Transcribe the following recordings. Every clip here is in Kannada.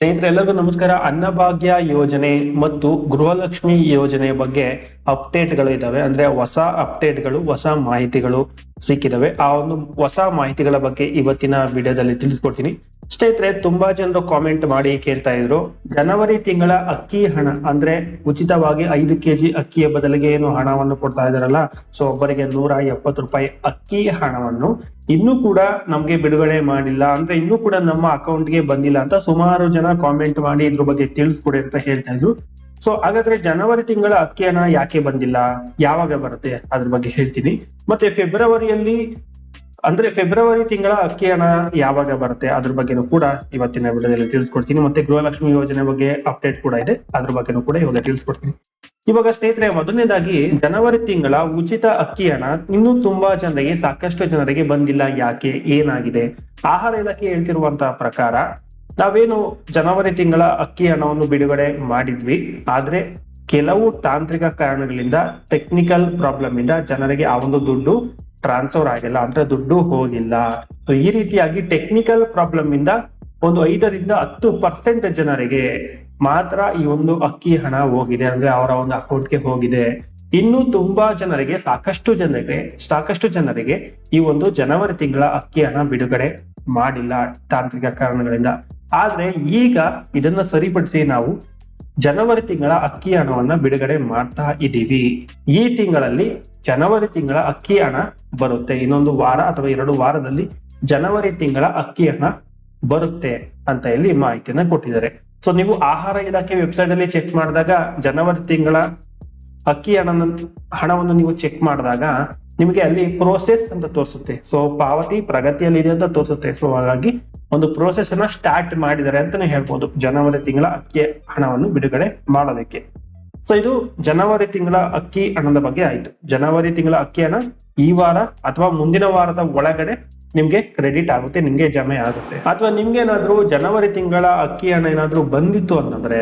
ಸ್ನೇಹಿತರೆ ಎಲ್ಲರಿಗೂ ನಮಸ್ಕಾರ. ಅನ್ನಭಾಗ್ಯ ಯೋಜನೆ ಮತ್ತು ಗೃಹಲಕ್ಷ್ಮಿ ಯೋಜನೆ ಬಗ್ಗೆ ಅಪ್ಡೇಟ್ಗಳು ಇದಾವೆ. ಅಂದ್ರೆ ಹೊಸ ಅಪ್ಡೇಟ್ಗಳು ಹೊಸ ಮಾಹಿತಿಗಳು ಸಿಕ್ಕಿದಾವೆ. ಆ ಒಂದು ಹೊಸ ಮಾಹಿತಿಗಳ ಬಗ್ಗೆ ಇವತ್ತಿನ ವಿಡಿಯೋದಲ್ಲಿ ತಿಳಿಸ್ಕೊಡ್ತೀನಿ. ಸ್ನೇಹಿತರೆ, ತುಂಬಾ ಜನರು ಕಾಮೆಂಟ್ ಮಾಡಿ ಕೇಳ್ತಾ ಇದ್ರು. ಜನವರಿ ತಿಂಗಳ ಅಕ್ಕಿ ಹಣ, ಅಂದ್ರೆ ಉಚಿತವಾಗಿ ಐದು ಕೆಜಿ ಅಕ್ಕಿಯ ಬದಲಿಗೆ ಏನು ಹಣವನ್ನು ಕೊಡ್ತಾ ಇದಾರಲ್ಲ ಸೊ ಒಬ್ಬರಿಗೆ ನೂರ ಎಪ್ಪತ್ತು ರೂಪಾಯಿ ಅಕ್ಕಿ ಹಣವನ್ನು ಇನ್ನೂ ಕೂಡ ನಮ್ಗೆ ಬಿಡುಗಡೆ ಮಾಡಿಲ್ಲ, ಅಂದ್ರೆ ಇನ್ನೂ ಕೂಡ ನಮ್ಮ ಅಕೌಂಟ್ಗೆ ಬಂದಿಲ್ಲ ಅಂತ ಸುಮಾರು ಜನ ಕಾಮೆಂಟ್ ಮಾಡಿ ಇದ್ರ ಬಗ್ಗೆ ತಿಳಿಸ್ಕೊಡಿ ಅಂತ ಹೇಳ್ತಾ ಇದ್ರು. ಸೊ ಹಾಗಾದ್ರೆ ಜನವರಿ ತಿಂಗಳ ಅಕ್ಕಿ ಯಾಕೆ ಬಂದಿಲ್ಲ? ಯಾವಾಗ ಬರುತ್ತೆ? ಅದ್ರ ಬಗ್ಗೆ ಹೇಳ್ತೀನಿ. ಮತ್ತೆ ಫೆಬ್ರವರಿಯಲ್ಲಿ ಅಂದ್ರೆ ಫೆಬ್ರವರಿ ತಿಂಗಳ ಅಕ್ಕಿ ಯಾವಾಗ ಬರುತ್ತೆ? ಅದ್ರ ಬಗ್ಗೆನೂ ಕೂಡ ಇವತ್ತಿನ ವಿಡಿಯೋದಲ್ಲಿ ತಿಳಿಸ್ಕೊಡ್ತೀನಿ. ಮತ್ತೆ ಗೃಹಲಕ್ಷ್ಮಿ ಯೋಜನೆ ಬಗ್ಗೆ ಅಪ್ಡೇಟ್ ಕೂಡ ಇದೆ. ಅದ್ರ ಬಗ್ಗೆನೂ ಕೂಡ ಇವಾಗ ತಿಳಿಸ್ಕೊಡ್ತೀನಿ. ಇವಾಗ ಸ್ನೇಹಿತರೆ, ಮೊದಲನೇದಾಗಿ ಜನವರಿ ತಿಂಗಳ ಉಚಿತ ಅಕ್ಕಿ ಹಣ ಇನ್ನೂ ತುಂಬಾ ಜನರಿಗೆ, ಸಾಕಷ್ಟು ಜನರಿಗೆ ಬಂದಿಲ್ಲ. ಯಾಕೆ? ಏನಾಗಿದೆ? ಆಹಾರ ಇಲಾಖೆ ಹೇಳ್ತಿರುವಂತಹ ಪ್ರಕಾರ ನಾವೇನು ಜನವರಿ ತಿಂಗಳ ಅಕ್ಕಿ ಹಣವನ್ನು ಬಿಡುಗಡೆ ಮಾಡಿದ್ವಿ, ಆದ್ರೆ ಕೆಲವು ತಾಂತ್ರಿಕ ಕಾರಣಗಳಿಂದ ಟೆಕ್ನಿಕಲ್ ಪ್ರಾಬ್ಲಮ್ ಇಂದ ಜನರಿಗೆ ಆ ಒಂದು ದುಡ್ಡು ಟ್ರಾನ್ಸ್ಫರ್ ಆಗಿಲ್ಲ, ಅಂದ್ರೆ ದುಡ್ಡು ಹೋಗಿಲ್ಲ. ಸೊ ಈ ರೀತಿಯಾಗಿ ಟೆಕ್ನಿಕಲ್ ಪ್ರಾಬ್ಲಮ್ ಇಂದ ಒಂದು ಐದರಿಂದ ಹತ್ತು ಪರ್ಸೆಂಟ್ ಜನರಿಗೆ ಮಾತ್ರ ಈ ಒಂದು ಅಕ್ಕಿ ಹಣ ಹೋಗಿದೆ, ಅಂದ್ರೆ ಅವರ ಒಂದು ಅಕೌಂಟ್ಗೆ ಹೋಗಿದೆ. ಇನ್ನು ತುಂಬಾ ಜನರಿಗೆ, ಸಾಕಷ್ಟು ಜನರಿಗೆ ಸಾಕಷ್ಟು ಜನರಿಗೆ ಈ ಒಂದು ಜನವರಿ ತಿಂಗಳ ಅಕ್ಕಿ ಹಣ ಬಿಡುಗಡೆ ಮಾಡಿಲ್ಲ ತಾಂತ್ರಿಕ ಕಾರಣಗಳಿಂದ. ಆದ್ರೆ ಈಗ ಇದನ್ನ ಸರಿಪಡಿಸಿ ನಾವು ಜನವರಿ ತಿಂಗಳ ಅಕ್ಕಿ ಹಣವನ್ನ ಬಿಡುಗಡೆ ಮಾಡ್ತಾ ಇದ್ದೀವಿ. ಈ ತಿಂಗಳಲ್ಲಿ ಜನವರಿ ತಿಂಗಳ ಅಕ್ಕಿ ಹಣ ಬರುತ್ತೆ. ಇನ್ನೊಂದು ವಾರ ಅಥವಾ ಎರಡು ವಾರದಲ್ಲಿ ಜನವರಿ ತಿಂಗಳ ಅಕ್ಕಿ ಹಣ ಬರುತ್ತೆ ಅಂತ ಇಲ್ಲಿ ಮಾಹಿತಿಯನ್ನ ಕೊಟ್ಟಿದ್ದಾರೆ. ಸೊ ನೀವು ಆಹಾರ ಇಲಾಖೆ ವೆಬ್ಸೈಟ್ ಅಲ್ಲಿ ಚೆಕ್ ಮಾಡಿದಾಗ ಜನವರಿ ತಿಂಗಳ ಅಕ್ಕಿ ಹಣ ಹಣವನ್ನು ನೀವು ಚೆಕ್ ಮಾಡಿದಾಗ ನಿಮಗೆ ಅಲ್ಲಿ ಪ್ರೋಸೆಸ್ ಅಂತ ತೋರಿಸುತ್ತೆ. ಸೊ ಪಾವತಿ ಪ್ರಗತಿಯಲ್ಲಿದೆ ಅಂತ ತೋರಿಸುತ್ತೆ. ಸೊ ಹಾಗಾಗಿ ಒಂದು ಪ್ರೋಸೆಸ್ ಅನ್ನ ಸ್ಟಾರ್ಟ್ ಮಾಡಿದ್ದಾರೆ ಅಂತಾನೆ ಹೇಳ್ಬೋದು. ಜನವರಿ ತಿಂಗಳ ಅಕ್ಕಿ ಹಣವನ್ನು ಬಿಡುಗಡೆ ಮಾಡೋದಕ್ಕೆ. ಸೊ ಇದು ಜನವರಿ ತಿಂಗಳ ಅಕ್ಕಿ ಹಣದ ಬಗ್ಗೆ ಆಯ್ತು. ಜನವರಿ ತಿಂಗಳ ಅಕ್ಕಿ ಹಣ ಈ ವಾರ ಅಥವಾ ಮುಂದಿನ ವಾರದ ಒಳಗಡೆ ನಿಮ್ಗೆ ಕ್ರೆಡಿಟ್ ಆಗುತ್ತೆ, ನಿಮ್ಗೆ ಜಮೆ ಆಗುತ್ತೆ. ಅಥವಾ ನಿಮ್ಗೇನಾದ್ರೂ ಜನವರಿ ತಿಂಗಳ ಅಕ್ಕಿ ಹಣ ಏನಾದ್ರೂ ಬಂದಿತ್ತು ಅಂತಂದ್ರೆ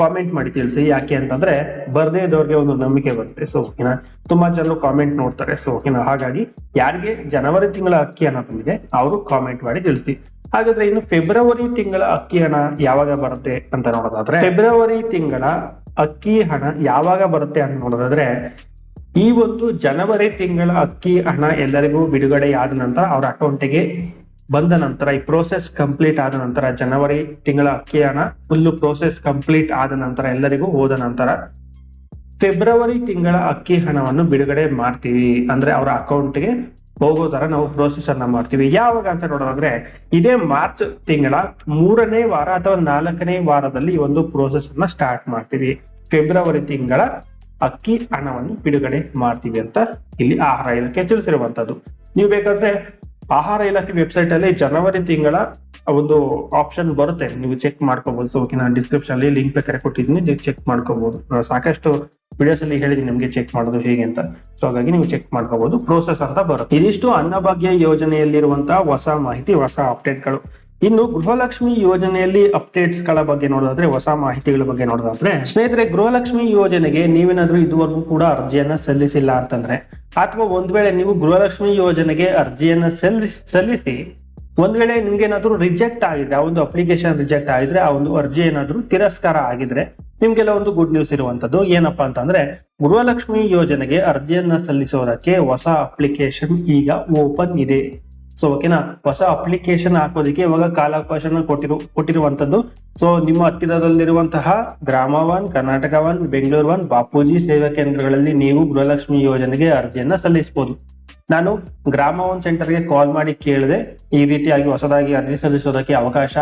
ಕಾಮೆಂಟ್ ಮಾಡಿ ತಿಳಿಸಿ. ಯಾಕೆ ಅಂತಂದ್ರೆ ಬರ್ದೇ ಇದ್ದವ್ರಿಗೆ ಒಂದು ನಂಬಿಕೆ ಬರುತ್ತೆ. ಸೊ ಓಕೆನಾ ತುಂಬಾ ಜನರು ಕಾಮೆಂಟ್ ನೋಡ್ತಾರೆ. ಸೊ ಓಕೆನಾ ಹಾಗಾಗಿ ಯಾರಿಗೆ ಜನವರಿ ತಿಂಗಳ ಅಕ್ಕಿ ಹಣ ಬಂದಿದೆ, ಅವರು ಕಾಮೆಂಟ್ ಮಾಡಿ ತಿಳಿಸಿ. ಹಾಗಾದ್ರೆ ಇನ್ನು ಫೆಬ್ರವರಿ ತಿಂಗಳ ಅಕ್ಕಿ ಹಣ ಯಾವಾಗ ಬರುತ್ತೆ ಅಂತ ನೋಡೋದಾದ್ರೆ, ಫೆಬ್ರವರಿ ತಿಂಗಳ ಅಕ್ಕಿ ಹಣ ಯಾವಾಗ ಬರುತ್ತೆ ಅಂತ ನೋಡೋದಾದ್ರೆ, ಈ ಒಂದು ಜನವರಿ ತಿಂಗಳ ಅಕ್ಕಿ ಹಣ ಎಲ್ಲರಿಗೂ ಬಿಡುಗಡೆ ಆದ ನಂತರ ಅವರ ಅಕೌಂಟಿಗೆ ಬಂದ ನಂತರ, ಈ ಪ್ರೋಸೆಸ್ ಕಂಪ್ಲೀಟ್ ಆದ ನಂತರ, ಜನವರಿ ತಿಂಗಳ ಅಕ್ಕಿ ಹಣ ಫುಲ್ ಪ್ರೋಸೆಸ್ ಕಂಪ್ಲೀಟ್ ಆದ ನಂತರ ಎಲ್ಲರಿಗೂ ಹೋದ ನಂತರ ಫೆಬ್ರವರಿ ತಿಂಗಳ ಅಕ್ಕಿ ಹಣವನ್ನು ಬಿಡುಗಡೆ ಮಾಡ್ತೀವಿ. ಅಂದ್ರೆ ಅವರ ಅಕೌಂಟ್ಗೆ ಹೋಗೋ ತರ ನಾವು ಪ್ರೋಸೆಸ್ ಅನ್ನ ಮಾಡ್ತೀವಿ. ಯಾವಾಗ ಅಂತ ನೋಡೋದಾದ್ರೆ, ಇದೇ ಮಾರ್ಚ್ ತಿಂಗಳ ಮೂರನೇ ವಾರ ಅಥವಾ ನಾಲ್ಕನೇ ವಾರದಲ್ಲಿ ಒಂದು ಪ್ರೋಸೆಸ್ ಅನ್ನ ಸ್ಟಾರ್ಟ್ ಮಾಡ್ತೀವಿ. ಫೆಬ್ರವರಿ ತಿಂಗಳ ಅಕ್ಕಿ ಹಣವನ್ನು ಬಿಡುಗಡೆ ಮಾಡ್ತೀವಿ ಅಂತ ಇಲ್ಲಿ ಆಹಾರ ಇಲಾಖೆ ತಿಳಿಸಿರುವಂತದ್ದು. ನೀವು ಬೇಕಾದ್ರೆ ಆಹಾರ ಇಲಾಖೆ ವೆಬ್ಸೈಟ್ ಅಲ್ಲಿ ಜನವರಿ ತಿಂಗಳ ಒಂದು ಆಪ್ಷನ್ ಬರುತ್ತೆ. ನೀವು ಚೆಕ್ ಮಾಡ್ಕೋಬಹುದು ಸೊ ಡಿಸ್ಕ್ರಿಪ್ಷನ್ ಅಲ್ಲಿ ಲಿಂಕ್ ಬೇಕಾದ್ರೆ ಕೊಟ್ಟಿದ್ದೀನಿ. ನೀವು ಚೆಕ್ ಮಾಡ್ಕೋಬಹುದು ಸಾಕಷ್ಟು ವಿಡಿಯೋಸ್ ಅಲ್ಲಿ ಹೇಳಿದೀನಿ ನಿಮ್ಗೆ ಚೆಕ್ ಮಾಡೋದು ಹೇಗೆ ಅಂತ. ಸೊ ಹಾಗಾಗಿ ನೀವು ಚೆಕ್ ಮಾಡ್ಕೋಬಹುದು ಪ್ರೋಸೆಸ್ ಅಂತ ಬರುತ್ತೆ. ಇದಿಷ್ಟು ಅನ್ನಭಾಗ್ಯ ಯೋಜನೆಯಲ್ಲಿರುವಂತಹ ಹೊಸ ಮಾಹಿತಿ, ಹೊಸ ಅಪ್ಡೇಟ್ಗಳು ಇನ್ನು ಗೃಹಲಕ್ಷ್ಮಿ ಯೋಜನೆಯಲ್ಲಿ ಅಪ್ಡೇಟ್ಸ್ಗಳ ಬಗ್ಗೆ ನೋಡೋದಾದ್ರೆ, ಹೊಸ ಮಾಹಿತಿಗಳ ಬಗ್ಗೆ ನೋಡೋದಾದ್ರೆ, ಸ್ನೇಹಿತರೆ, ಗೃಹಲಕ್ಷ್ಮಿ ಯೋಜನೆಗೆ ನೀವೇನಾದ್ರೂ ಇದುವರೆಗೂ ಕೂಡ ಅರ್ಜಿಯನ್ನ ಸಲ್ಲಿಸಿಲ್ಲ ಅಂತಂದ್ರೆ, ಅಥವಾ ಒಂದ್ ವೇಳೆ ನೀವು ಗೃಹಲಕ್ಷ್ಮಿ ಯೋಜನೆಗೆ ಅರ್ಜಿಯನ್ನ ಸಲ್ಲಿಸಿ ಸಲ್ಲಿಸಿ, ಒಂದ್ ವೇಳೆ ನಿಮ್ಗೆ ಏನಾದ್ರು ರಿಜೆಕ್ಟ್ ಆಗಿದ್ರೆ, ಆ ಒಂದು ಅಪ್ಲಿಕೇಶನ್ ರಿಜೆಕ್ಟ್ ಆಗಿದ್ರೆ, ಆ ಒಂದು ಅರ್ಜಿ ಏನಾದ್ರು ತಿರಸ್ಕಾರ ಆಗಿದ್ರೆ ನಿಮ್ಗೆಲ್ಲ ಒಂದು ಗುಡ್ ನ್ಯೂಸ್ ಇರುವಂತದ್ದು ಏನಪ್ಪಾ ಅಂತಂದ್ರೆ ಗೃಹಲಕ್ಷ್ಮಿ ಯೋಜನೆಗೆ ಅರ್ಜಿಯನ್ನ ಸಲ್ಲಿಸೋದಕ್ಕೆ ಹೊಸ ಅಪ್ಲಿಕೇಶನ್ ಈಗ ಓಪನ್ ಇದೆ. ಸೊ ಓಕೆನಾ ಹೊಸ ಅಪ್ಲಿಕೇಶನ್ ಹಾಕೋದಕ್ಕೆ ಇವಾಗ ಕಾಲಾವಕಾಶನ ಕೊಟ್ಟಿರು, ಕೊಟ್ಟಿರುವಂತದ್ದು. ಸೊ ನಿಮ್ಮ ಹತ್ತಿರದಲ್ಲಿರುವಂತಹ ಗ್ರಾಮ one Karnataka one Bengaluru one Bapuji ಸೇವಾ ಕೇಂದ್ರಗಳಲ್ಲಿ ನೀವು ಗೃಹಲಕ್ಷ್ಮಿ ಯೋಜನೆಗೆ ಅರ್ಜಿಯನ್ನ ಸಲ್ಲಿಸಬಹುದು. ನಾನು ಗ್ರಾಮ ಒನ್ ಸೆಂಟರ್ಗೆ ಕಾಲ್ ಮಾಡಿ ಕೇಳಿದೆ. ಈ ರೀತಿಯಾಗಿ ಹೊಸದಾಗಿ ಅರ್ಜಿ ಸಲ್ಲಿಸೋದಕ್ಕೆ ಅವಕಾಶ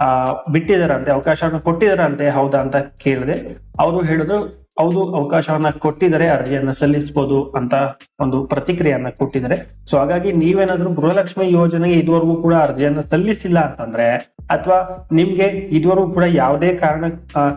ಆ, ಬಿಟ್ಟಿದಾರಂತೆ, ಅವಕಾಶವನ್ನು ಕೊಟ್ಟಿದಾರಂತೆ, ಹೌದಾ ಅಂತ ಕೇಳಿದೆ. ಅವರು ಹೇಳಿದ್ರು, ಹೌದು, ಅವಕಾಶವನ್ನ ಕೊಟ್ಟಿದ್ದಾರೆ, ಅರ್ಜಿಯನ್ನ ಸಲ್ಲಿಸಬಹುದು ಅಂತ ಒಂದು ಪ್ರತಿಕ್ರಿಯೆಯನ್ನ ಕೊಟ್ಟಿದ್ದಾರೆ. ಸೊ ಹಾಗಾಗಿ ನೀವೇನಾದ್ರೂ ಗೃಹಲಕ್ಷ್ಮಿ ಯೋಜನೆಗೆ ಇದುವರೆಗೂ ಕೂಡ ಅರ್ಜಿಯನ್ನ ಸಲ್ಲಿಸಿಲ್ಲ ಅಂತಂದ್ರೆ, ಅಥವಾ ನಿಮ್ಗೆ ಇದುವರೆಗೂ ಕೂಡ ಯಾವುದೇ ಕಾರಣ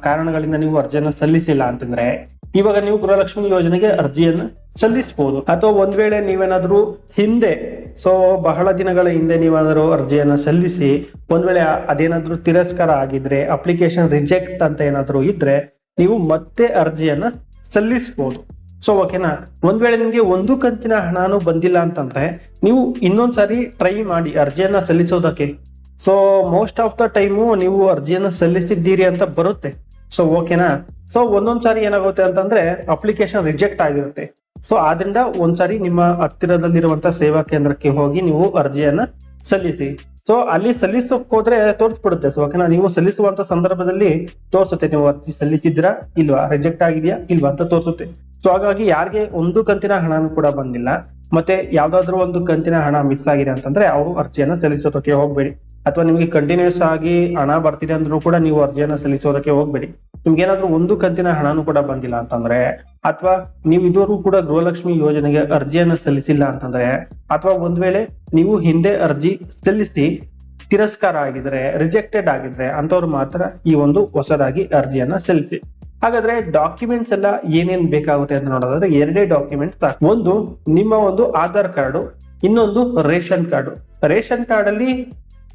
ಕಾರಣಗಳಿಂದ ನೀವು ಅರ್ಜಿಯನ್ನ ಸಲ್ಲಿಸಿಲ್ಲ ಅಂತಂದ್ರೆ, ಇವಾಗ ನೀವು ಗೃಹಲಕ್ಷ್ಮಿ ಯೋಜನೆಗೆ ಅರ್ಜಿಯನ್ನ ಸಲ್ಲಿಸಬಹುದು ಅಥವಾ ಒಂದ್ ವೇಳೆ ನೀವೇನಾದ್ರೂ ಹಿಂದೆ ಸೊ ಬಹಳ ದಿನಗಳ ಹಿಂದೆ ನೀವೇನಾದ್ರೂ ಅರ್ಜಿಯನ್ನ ಸಲ್ಲಿಸಿ, ಒಂದ್ ವೇಳೆ ಅದೇನಾದ್ರೂ ತಿರಸ್ಕಾರ ಆಗಿದ್ರೆ ಅಪ್ಲಿಕೇಶನ್ ರಿಜೆಕ್ಟ್ ಅಂತ ಏನಾದ್ರೂ ಇದ್ರೆ, ನೀವು ಮತ್ತೆ ಅರ್ಜಿಯನ್ನ ಸಲ್ಲಿಸಬಹುದು ಸೊ ಓಕೆನಾ ಒಂದ್ ವೇಳೆ ನಿಮ್ಗೆ ಒಂದು ಕಂತಿನ ಹಣನೂ ಬಂದಿಲ್ಲ ಅಂತಂದ್ರೆ, ನೀವು ಇನ್ನೊಂದ್ಸರಿ ಟ್ರೈ ಮಾಡಿ ಅರ್ಜಿಯನ್ನ ಸಲ್ಲಿಸೋದಕ್ಕೆ. So most of the time ನೀವು ಅರ್ಜಿಯನ್ನ ಸಲ್ಲಿಸಿದ್ದೀರಿ ಅಂತ ಬರುತ್ತೆ. ಸೊ ಓಕೆನಾ ಸೊ ಒಂದೊಂದ್ಸಾರಿ ಏನಾಗುತ್ತೆ ಅಂತಂದ್ರೆ ಅಪ್ಲಿಕೇಶನ್ ರಿಜೆಕ್ಟ್ ಆಗಿರುತ್ತೆ. ಸೊ ಆದ್ರಿಂದ ಒಂದ್ಸಾರಿ ನಿಮ್ಮ ಹತ್ತಿರದಲ್ಲಿರುವಂತ ಸೇವಾ ಕೇಂದ್ರಕ್ಕೆ ಹೋಗಿ ನೀವು ಅರ್ಜಿಯನ್ನ ಸಲ್ಲಿಸಿ. ಸೊ ಅಲ್ಲಿ ಸಲ್ಲಿಸೋಕ್ ಹೋದ್ರೆ ತೋರಿಸ್ಬಿಡುತ್ತೆ. ಸೊ ಓಕೆನಾ? ನೀವು ಸಲ್ಲಿಸುವಂತ ಸಂದರ್ಭದಲ್ಲಿ ತೋರಿಸುತ್ತೆ. ನೀವು ಅರ್ಜಿ ಸಲ್ಲಿಸಿದ್ದೀರಾ? ಇಲ್ವಾ? ರಿಜೆಕ್ಟ್ ಆಗಿದೆಯಾ? ಇಲ್ವಾ ಅಂತ ತೋರಿಸುತ್ತೆ. ಸೊ ಹಾಗಾಗಿ ಯಾರಿಗೆ ಒಂದು ಕಂತಿನ ಹಣನೂ ಕೂಡ ಬಂದಿಲ್ಲ. ಮತ್ತೆ ಯಾವ್ದಾದ್ರು ಒಂದು ಕಂತಿನ ಹಣ ಮಿಸ್ ಆಗಿದೆ ಅಂತಂದ್ರೆ ಅವರು ಅರ್ಜಿಯನ್ನ ಸಲ್ಲಿಸೋದಕ್ಕೆ ಹೋಗ್ಬೇಡಿ. ಅಥವಾ ನಿಮಗೆ ಕಂಟಿನ್ಯೂಸ್ ಆಗಿ ಹಣ ಬರ್ತಿದೆ ಅಂದ್ರೂ ಕೂಡ ನೀವು ಅರ್ಜಿಯನ್ನ ಸಲ್ಲಿಸೋದಕ್ಕೆ ಹೋಗ್ಬೇಡಿ. ನಿಮ್ಗೆ ಏನಾದ್ರೂ ಒಂದು ಕಂತಿನ ಹಣನೂ ಕೂಡ ಬಂದಿಲ್ಲ ಅಂತಂದ್ರೆ, ಅಥವಾ ನೀವು ಇದುವರೆಗೂ ಕೂಡ ಗೃಹಲಕ್ಷ್ಮಿ ಯೋಜನೆಗೆ ಅರ್ಜಿಯನ್ನ ಸಲ್ಲಿಸಿಲ್ಲ ಅಂತಂದ್ರೆ, ಅಥವಾ ಒಂದ್ ವೇಳೆ ನೀವು ಹಿಂದೆ ಅರ್ಜಿ ಸಲ್ಲಿಸಿ ತಿರಸ್ಕಾರ ಆಗಿದ್ರೆ ರಿಜೆಕ್ಟೆಡ್ ಆಗಿದ್ರೆ ಅಂತವ್ರು ಮಾತ್ರ ಈ ಒಂದು ಹೊಸದಾಗಿ ಅರ್ಜಿಯನ್ನ ಸಲ್ಲಿಸಿ. ಹಾಗಾದ್ರೆ ಡಾಕ್ಯುಮೆಂಟ್ಸ್ ಎಲ್ಲ ಏನೇನ್ ಬೇಕಾಗುತ್ತೆ ಅಂತ ನೋಡೋದಾದ್ರೆ ಎರಡೇ ಡಾಕ್ಯುಮೆಂಟ್ಸ್ ಒಂದು ನಿಮ್ಮ ಒಂದು ಆಧಾರ್ ಕಾರ್ಡು, ಇನ್ನೊಂದು ರೇಷನ್ ಕಾರ್ಡು. ರೇಷನ್ ಕಾರ್ಡ್ ಅಲ್ಲಿ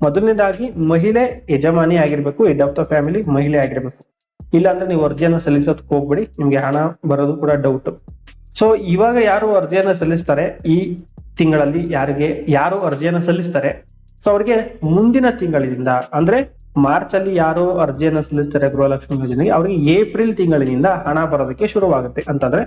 ಮೊದಲನೇದಾಗಿ ಮಹಿಳೆ ಯಜಮಾನಿ ಆಗಿರ್ಬೇಕು ಹೆಡ್ ಆಫ್ ದ ಫ್ಯಾಮಿಲಿ ಮಹಿಳೆ ಆಗಿರ್ಬೇಕು. ಇಲ್ಲಾಂದ್ರೆ ನೀವು ಅರ್ಜಿಯನ್ನ ಸಲ್ಲಿಸೋದಕ್ಕೆ ಹೋಗ್ಬೇಡಿ, ನಿಮ್ಗೆ ಹಣ ಬರೋದು ಕೂಡ ಡೌಟ್ ಸೊ ಇವಾಗ ಯಾರು ಅರ್ಜಿಯನ್ನ ಸಲ್ಲಿಸ್ತಾರೆ? ಈ ತಿಂಗಳಲ್ಲಿ ಯಾರಿಗೆ, ಯಾರು ಅರ್ಜಿಯನ್ನ ಸಲ್ಲಿಸ್ತಾರೆ? ಸೊ ಅವ್ರಿಗೆ ಮುಂದಿನ ತಿಂಗಳಿನಿಂದ, ಅಂದ್ರೆ ಮಾರ್ಚ್ ಅಲ್ಲಿ ಯಾರು ಅರ್ಜಿಯನ್ನ ಸಲ್ಲಿಸ್ತಾರೆ ಗೃಹಲಕ್ಷ್ಮಿ ಯೋಜನೆಗೆ, ಅವರಿಗೆ ಏಪ್ರಿಲ್ ತಿಂಗಳಿನಿಂದ ಹಣ ಬರೋದಕ್ಕೆ ಶುರುವಾಗುತ್ತೆ. ಅಂತಂದ್ರೆ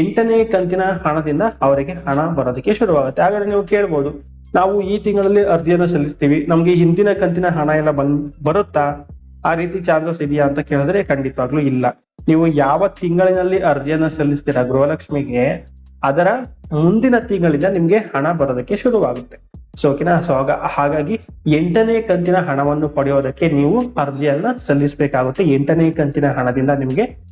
ಎಂಟನೇ ಕಂತಿನ ಹಣದಿಂದ ಅವರಿಗೆ ಹಣ ಬರೋದಕ್ಕೆ ಶುರುವಾಗುತ್ತೆ. ಹಾಗಾದ್ರೆ ನೀವು ಕೇಳ್ಬೋದು ನಾವು ಈ ತಿಂಗಳಲ್ಲಿ ಅರ್ಜಿಯನ್ನ ಸಲ್ಲಿಸ್ತೀವಿ. ನಮ್ಗೆ ಹಿಂದಿನ ಕಂತಿನ ಹಣ ಎಲ್ಲ ಬಂದ್, ಬರುತ್ತಾ? ಆ ರೀತಿ ಚಾನ್ಸಸ್ ಇದೆಯಾ ಅಂತ ಕೇಳಿದ್ರೆ ಖಂಡಿತವಾಗ್ಲೂ ಇಲ್ಲ. ನೀವು ಯಾವ ತಿಂಗಳಿನಲ್ಲಿ ಅರ್ಜಿಯನ್ನ ಸಲ್ಲಿಸ್ತೀರಾ ಗೃಹಲಕ್ಷ್ಮಿಗೆ, ಅದರ ಮುಂದಿನ ತಿಂಗಳಿಂದ ನಿಮ್ಗೆ ಹಣ ಬರೋದಕ್ಕೆ ಶುರುವಾಗುತ್ತೆ. ಸೊ ಓಕೆನಾ? ಸೊ ಹಾಗಾಗಿ ಎಂಟನೇ ಕಂತಿನ ಹಣವನ್ನು ಪಡೆಯೋದಕ್ಕೆ ನೀವು ಅರ್ಜಿಯನ್ನ ಸಲ್ಲಿಸಬೇಕಾಗುತ್ತೆ. ಎಂಟನೇ ಕಂತಿನ ಹಣದಿಂದ ನಿಮ್ಗೆ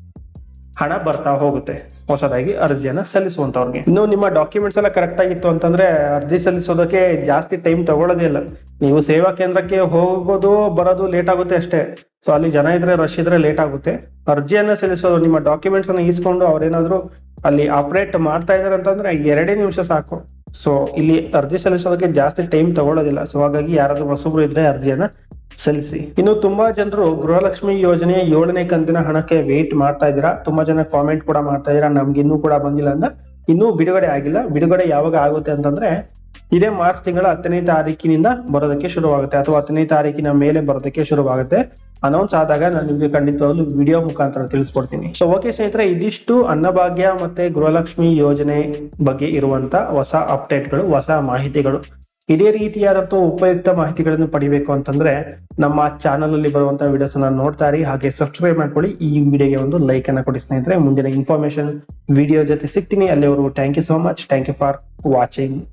ಹಣ ಬರ್ತಾ ಹೋಗುತ್ತೆ. ಹೊಸದಾಗಿ ಅರ್ಜಿಯನ್ನ ಸಲ್ಲಿಸುವಂತವ್ರಿಗೆ. ಇನ್ನು ನಿಮ್ಮ ಡಾಕ್ಯುಮೆಂಟ್ಸ್ ಎಲ್ಲ ಕರೆಕ್ಟ್ ಆಗಿತ್ತು ಅಂತಂದ್ರೆ ಅರ್ಜಿ ಸಲ್ಲಿಸೋದಕ್ಕೆ ಜಾಸ್ತಿ ಟೈಮ್ ತಗೊಳ್ಳೋದೇ ಇಲ್ಲ. ನೀವು ಸೇವಾ ಕೇಂದ್ರಕ್ಕೆ ಹೋಗೋದು, ಬರೋದು ಲೇಟ್ ಆಗುತ್ತೆ ಅಷ್ಟೇ. ಸೊ ಅಲ್ಲಿ ಜನ ಇದ್ರೆ ರಶ್ ಇದ್ರೆ ಲೇಟ್ ಆಗುತ್ತೆ. ಅರ್ಜಿಯನ್ನ ಸಲ್ಲಿಸೋದು, ನಿಮ್ಮ ಡಾಕ್ಯುಮೆಂಟ್ಸ್ ಅನ್ನ ಇಸ್ಕೊಂಡು ಅವ್ರೇನಾದ್ರು ಅಲ್ಲಿ ಆಪರೇಟ್ ಮಾಡ್ತಾ ಇದಾರೆ ಅಂತಂದ್ರೆ ಎರಡೇ ನಿಮಿಷ ಸಾಕು. ಸೊ ಇಲ್ಲಿ ಅರ್ಜಿ ಸಲ್ಲಿಸೋದಕ್ಕೆ ಜಾಸ್ತಿ ಟೈಮ್ ತಗೊಳ್ಳೋದಿಲ್ಲ. ಸೊ ಹಾಗಾಗಿ ಯಾರಾದ್ರೂ ಹೊಸಬ್ರು ಇದ್ರೆ ಅರ್ಜಿಯನ್ನ ಸಲ್ಲಿಸಿ. ಇನ್ನು ತುಂಬಾ ಜನರು ಗೃಹಲಕ್ಷ್ಮಿ ಯೋಜನೆ ಏಳನೇ ಕಂತಿನ ಹಣಕ್ಕೆ ವೇಟ್ ಮಾಡ್ತಾ ಇದ್ದೀರಾ? ತುಂಬಾ ಜನ ಕಾಮೆಂಟ್ ಕೂಡ ಮಾಡ್ತಾ ಇದ್ದೀರಾ? ನಮ್ಗೆ ಇನ್ನೂ ಕೂಡ ಬಂದಿಲ್ಲ ಅಂತ ಇನ್ನೂ ಬಿಡುಗಡೆ ಆಗಿಲ್ಲ. ಬಿಡುಗಡೆ ಯಾವಾಗ ಆಗುತ್ತೆ ಅಂತಂದ್ರೆ ಇದೇ ಮಾರ್ಚ್ ತಿಂಗಳ ಹತ್ತನೇ ತಾರೀಕಿನಿಂದ ಬರೋದಕ್ಕೆ ಶುರುವಾಗುತ್ತೆ ಅಥವಾ ಹತ್ತನೇ ತಾರೀಕಿನ ಮೇಲೆ ಬರೋದಕ್ಕೆ ಶುರುವಾಗುತ್ತೆ. ಅನೌನ್ಸ್ ಆದಾಗ ನಾನು ನಿಮ್ಗೆ ಒಂದು ವಿಡಿಯೋ ಮುಖಾಂತರ ತಿಳಿಸ್ಕೊಡ್ತೀನಿ. ಸೊ ಓಕೆ ಸ್ನೇಹಿತರೆ, ಇದಿಷ್ಟು ಅನ್ನಭಾಗ್ಯ ಮತ್ತೆ ಗೃಹಲಕ್ಷ್ಮಿ ಯೋಜನೆ ಬಗ್ಗೆ ಇರುವಂತ ಹೊಸ ಅಪ್ಡೇಟ್ಗಳು ಹೊಸ ಮಾಹಿತಿಗಳು. ಇದೇ ರೀತಿಯಾದಂತಹ ಉಪಯುಕ್ತ ಮಾಹಿತಿಗಳನ್ನು ಪಡಿಬೇಕು ಅಂತಂದ್ರೆ ನಮ್ಮ ಚಾನಲ್ ಅಲ್ಲಿ ಬರುವಂತಹ ವಿಡಿಯೋಸ್ ಅನ್ನ ನೋಡ್ತಾ ಇರಿ, ಹಾಗೆ ಸಬ್ಸ್ಕ್ರೈಬ್ ಮಾಡ್ಕೊಳ್ಳಿ. ಈ ವಿಡಿಯೋಗೆ ಒಂದು ಲೈಕ್ ಅನ್ನ ಕೊಡಿ ಸ್ನೇಹಿತರೆ. ಮುಂದಿನ ಇನ್ಫಾರ್ಮೇಶನ್ ವಿಡಿಯೋ ಜೊತೆ ಸಿಗ್ತೀನಿ. ಅಲ್ಲಿವರೆಗೂ thank you so much thank you for watching